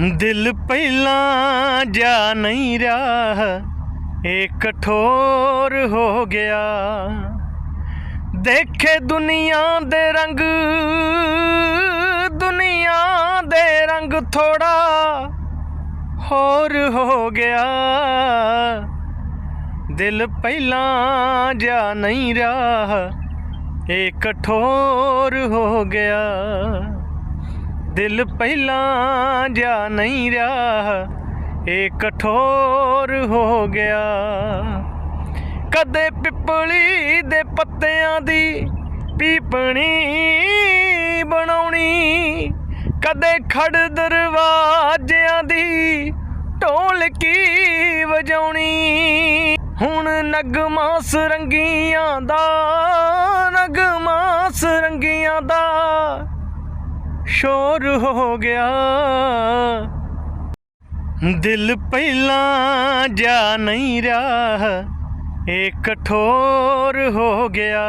ਦਿਲ ਪਹਿਲਾਂ ਜਾ ਨਹੀਂ ਰਿਹਾ ਇਹ ਕਠੋਰ ਹੋ ਗਿਆ। ਦੇਖੇ ਦੁਨੀਆ ਦੇ ਰੰਗ, ਦੁਨੀਆ ਦੇ ਰੰਗ ਥੋੜਾ ਹੋਰ ਹੋ ਗਿਆ। ਦਿਲ ਪਹਿਲਾਂ ਜਾ ਨਹੀਂ ਰਿਹਾ ਇਹ ਕਠੋਰ ਹੋ ਗਿਆ। ਦਿਲ ਪਹਿਲਾਂ ਜਾ ਨਹੀਂ ਰਿਹਾ ਇਹ ਕਠੋਰ ਹੋ ਗਿਆ। ਕਦੇ ਪਿਪਲੀ ਦੇ ਪੱਤਿਆਂ ਦੀ ਪੀਪਣੀ ਬਣਾਉਣੀ, ਕਦੇ ਖੜ ਦਰਵਾਜ਼ਿਆਂ ਦੀ ਢੋਲਕੀ ਵਜਾਉਣੀ। ਹੁਣ ਨਗਮਾ ਸਰੰਗੀਆਂ ਦਾ, ਨਗਮਾ ਸਰੰਗੀਆਂ ਦਾ ਸ਼ੋਰ ਹੋ ਗਿਆ। ਦਿਲ ਪਹਿਲਾਂ ਜਾ ਨਹੀਂ ਰਿਹਾ ਇਹ ਕਠੋਰ ਹੋ ਗਿਆ।